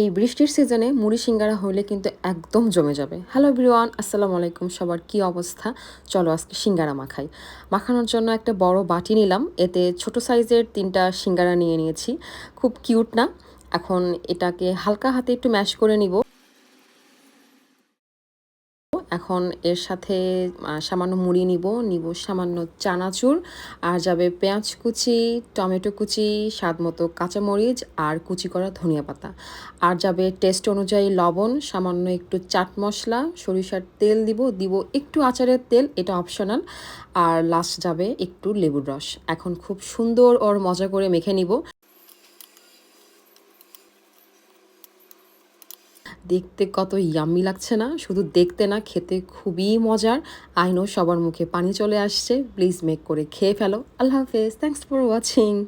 এই বৃষ্টির সিজনে মুড়ি সিঙ্গারা হলে কিন্তু একদম জমে যাবে। হ্যালো এভরিওয়ান, আসসালামু আলাইকুম। সবার কি অবস্থা? চলো আজকে সিঙ্গারা মাখাই। মাখানোর জন্য একটা বড় বাটি নিলাম। এতে ছোট সাইজের তিনটা সিঙ্গারা নিয়ে নিয়েছি। খুব কিউট না? এখন এটাকে হালকা হাতে একটু ম্যাশ করে নিব। এখন এর সাথে সামান্য মুড়ি নিব। নিব সামান্য চানাচুর, আর যাবে পেঁয়াজ কুচি, টমেটো কুচি, স্বাদ মতো কাঁচামরিচ, আর কুচি করা ধনিয়া পাতা। আর যাবে টেস্ট অনুযায়ী লবণ, সামান্য একটু চাট মশলা, সরিষার তেল দিব। দিব একটু আচারের তেল, এটা অপশনাল আর লাস্ট যাবে একটু লেবুর রস। এখন খুব সুন্দর ওর মজা করে মেখে নিব। দেখতে কত ইয়াম্মি লাগছে না? শুধু দেখতে না, খেতে খুবই মজার। আইনো সবার মুখে পানি চলে আসছে। প্লিজ মেক করে খেয়ে ফেলো। আল্লাহ হাফেজ। Thanks for watching